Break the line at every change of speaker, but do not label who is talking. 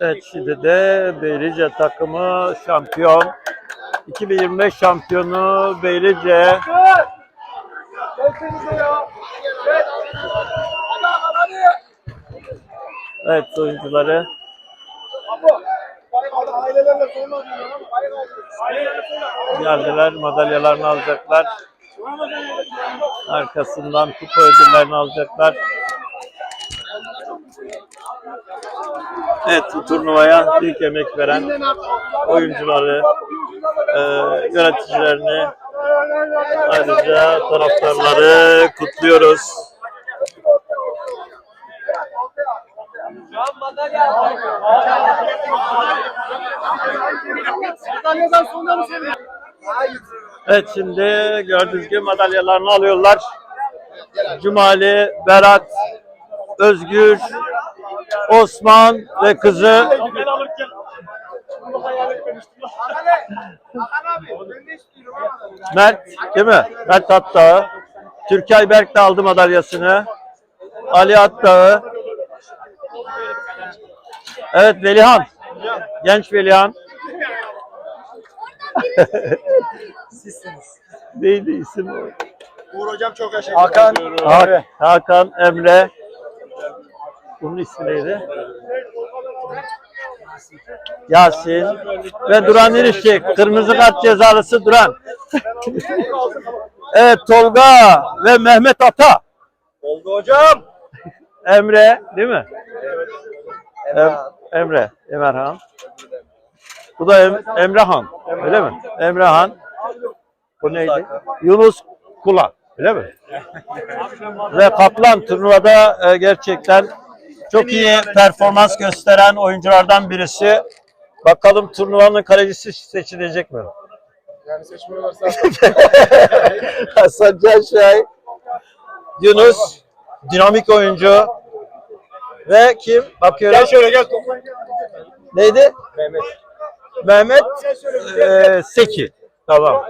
Evet şimdi de Beylice takımı şampiyon. 2025 şampiyonu Beylice. Evet oyuncuları geldiler, madalyalarını alacaklar. Arkasından kupa ödüllerini alacaklar. Evet bu turnuvaya ilk emek veren oyuncuları, e, yöneticilerini, ayrıca taraftarları kutluyoruz. Evet şimdi gördüğünüz gibi madalyalarını alıyorlar. Cumali, Berat, Özgür, Osman ve kızı.
Hakan.
Mert değil mi? Mert Attağı. Türkay Berk de aldı madalyasını. Ali Attağı. Evet Velihan. Genç Velihan.
Sizsiniz.
Neydi isim o?
Uğur hocam çok yaşa.
Hakan.
Ha- Hakan, Emre. Bunun ismi neydi? Yasin ve Duran İrişçi. Kırmızı kart cezalısı Duran. evet Tolga ve Mehmet Ata.
Oldu hocam.
Emre değil mi? Em- Emre. Emerhan. Bu da em Emrehan. Öyle mi? Emrehan. Bu neydi? Yunus Kula. Öyle mi? Ve Kaplan turnuvada e, gerçekten çok iyi performans gösteren oyunculardan birisi. Bakalım turnuvanın kalecisi seçilecek mi?
Yani seçmiyorlarsa
Hasan Canşay, Yunus, dinamik oyuncu ve kim? Bakıyorum.
gel şöyle gel.
Neydi?
Mehmet.
Mehmet e, Seki. Tamam.